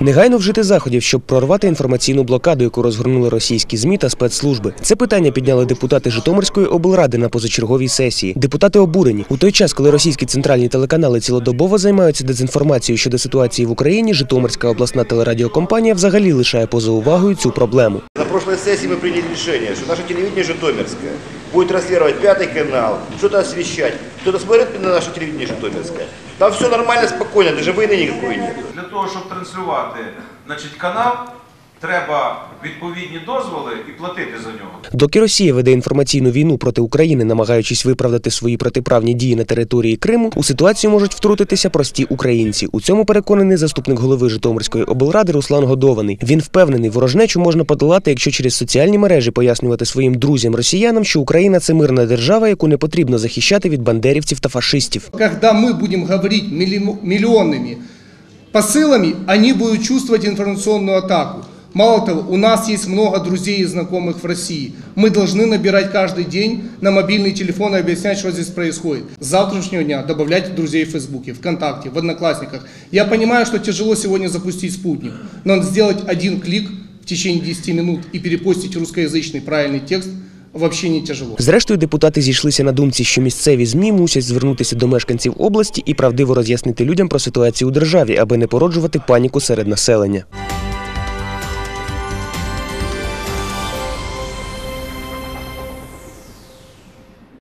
Негайно вжити заходів, щоб прорвати інформаційну блокаду, яку розгорнули російські змі та спецслужби. Це питання підняли депутати Житомирської облради на позачерговій сесії. Депутати обурені у той час, коли російські центральні телеканали цілодобово займаються дезінформацією щодо ситуації в Україні. Житомирська обласна телерадіокомпанія взагалі лишає поза увагою цю проблему На прошлой сессии мы приняли решение, что наше телевидение Житомирское будет транслировать пятый канал, что-то освещать. Кто-то смотрит на наше телевидение Житомирское. Там все нормально, спокойно, даже войны никакой нет. Для того, щоб транслювати значить, канал, треба відповідні дозволи і платити за нього. Доки Росія веде інформаційну війну проти України, намагаючись виправдати свої протиправні дії на території Криму, у ситуацію можуть втрутитися прості українці. У цьому переконаний заступник голови Житомирської облради Руслан Годований. Він впевнений, ворожнечу можна подолати, якщо через соціальні мережі пояснювати своїм друзям росіянам, що Україна це мирна держава, яку не потрібно захищати від бандерівців та фашистів. Когда мы будем говорить милли- миллионными посылами, они будут чувствовать информационную атаку. Мало того, у нас есть много друзей и знакомых в России. Мы должны набирать каждый день на мобильный телефон и объяснять, что здесь происходит. С завтрашнего дня добавлять друзей в Фейсбуке, ВКонтакте, в Одноклассниках. Я понимаю, что тяжело сегодня запустить спутник, но сделать один клик в течение 10 минут и перепостить русскоязычный правильный текст вообще не тяжело. Зрештою, депутати зійшлися на думці, що місцеві змі мусять звернутися до мешканців області і правдиво роз'яснити людям про ситуацію у державі, аби не породжувати паніку серед населення.